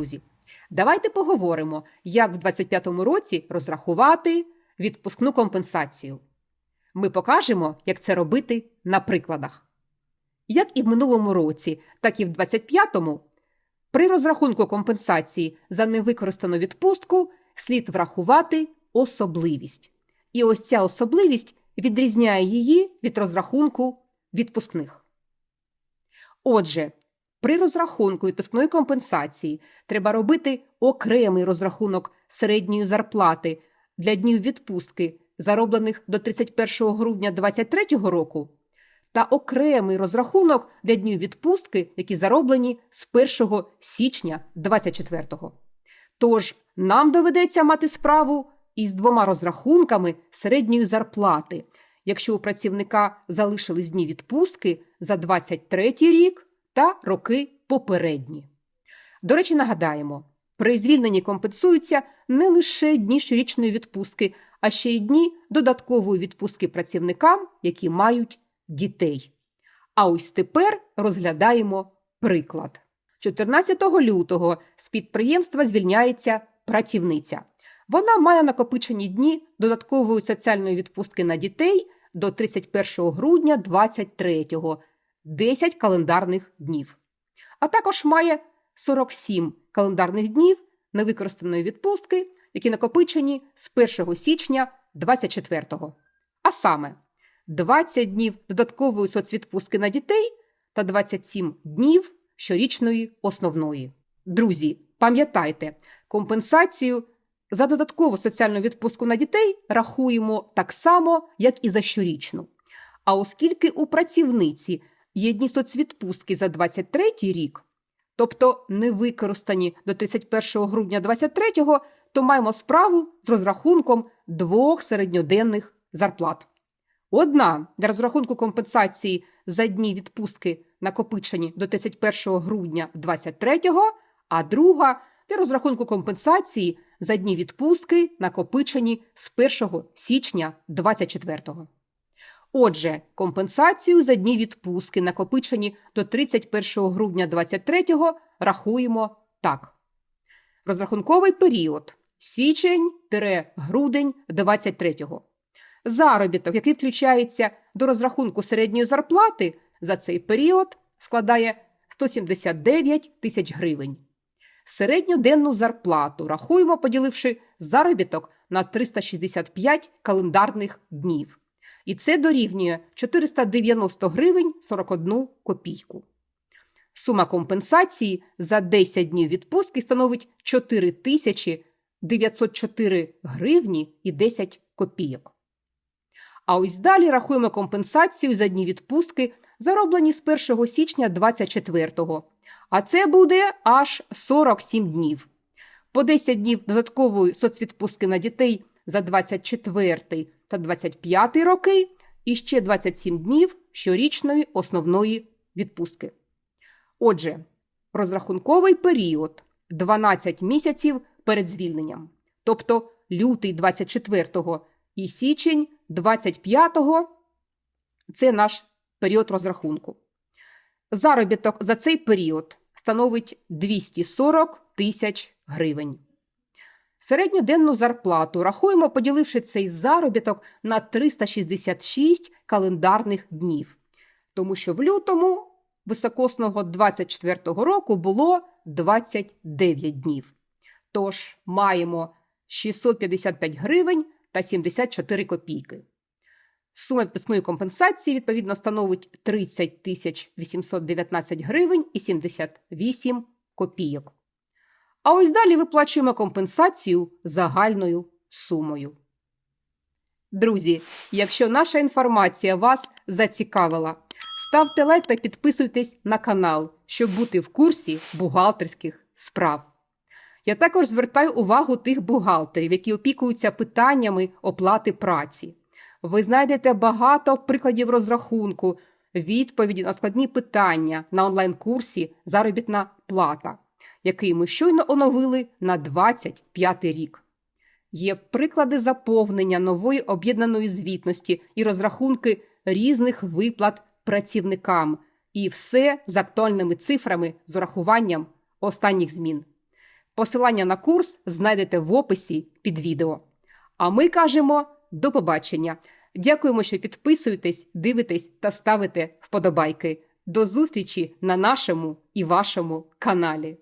друзі, давайте поговоримо, як в 2025 році розрахувати відпускну компенсацію. Ми покажемо, як це робити на прикладах. Як і в минулому році, так і в 2025-му при розрахунку компенсації за невикористану відпустку слід врахувати особливість. І ось ця особливість відрізняє її від розрахунку відпускних. Отже, при розрахунку відпускної компенсації треба робити окремий розрахунок середньої зарплати для днів відпустки, зароблених до 31 грудня 2023 року, та окремий розрахунок для днів відпустки, які зароблені з 1 січня 2024. Тож нам доведеться мати справу із двома розрахунками середньої зарплати, якщо у працівника залишились дні відпустки за 23 рік та роки попередні. До речі, нагадаємо, при звільненні компенсуються не лише дні щорічної відпустки, а ще й дні додаткової відпустки працівникам, які мають дітей. А ось тепер розглядаємо приклад. 14 лютого з підприємства звільняється працівниця. Вона має накопичені дні додаткової соціальної відпустки на дітей до 31 грудня 2023 10 календарних днів. А також має 47 календарних днів невикористаної відпустки, які накопичені з 1 січня 2024. А саме 20 днів додаткової соцвідпустки на дітей та 27 днів щорічної основної. Друзі, пам'ятайте, компенсацію за додаткову соціальну відпустку на дітей рахуємо так само, як і за щорічну. А оскільки у працівниці є дні соцвідпустки за 23 рік, тобто не використані до 31 грудня 23 то маємо справу з розрахунком двох середньоденних зарплат. Одна для розрахунку компенсації за дні відпустки накопичені до 31 грудня 23 а друга для розрахунку компенсації за дні відпустки накопичені з 1 січня 24 Отже, компенсацію за дні відпустки, накопичені до 31 грудня 23 рахуємо так. Розрахунковий період січень-грудень 23-го. Заробіток, який включається до розрахунку середньої зарплати за цей період, складає 179 тисяч гривень. Середньоденну зарплату рахуємо, поділивши заробіток на 365 календарних днів. І це дорівнює 490 гривень 41 копійку. Сума компенсації за 10 днів відпустки становить 4904 гривні і 10 копійок. А ось далі рахуємо компенсацію за дні відпустки, зароблені з 1 січня 2024 А це буде аж 47 днів. По 10 днів додаткової соцвідпустки на дітей за 24 та 25 роки і ще 27 днів щорічної основної відпустки. Отже, розрахунковий період 12 місяців перед звільненням, тобто лютий 24-го і січень 25-го це наш період розрахунку. Заробіток за цей період становить 240 тисяч гривень. Середньоденну зарплату рахуємо, поділивши цей заробіток на 366 календарних днів, тому що в лютому високосного 24 року було 29 днів. Тож маємо 655 гривень та 74 копійки. Сума відпускної компенсації, відповідно, становить 30 тисяч 819 гривень і 78 копійок. А ось далі виплачуємо компенсацію загальною сумою. Друзі, якщо наша інформація вас зацікавила, ставте лайк та підписуйтесь на канал, щоб бути в курсі бухгалтерських справ. Я також звертаю увагу тих бухгалтерів, які опікуються питаннями оплати праці. Ви знайдете багато прикладів розрахунку, відповіді на складні питання на онлайн-курсі Заробітна плата який ми щойно оновили на 25 рік. Є приклади заповнення нової об'єднаної звітності і розрахунки різних виплат працівникам, і все з актуальними цифрами з урахуванням останніх змін. Посилання на курс знайдете в описі під відео. А ми кажемо до побачення. Дякуємо, що підписуєтесь, дивитесь та ставите вподобайки. До зустрічі на нашому і вашому каналі.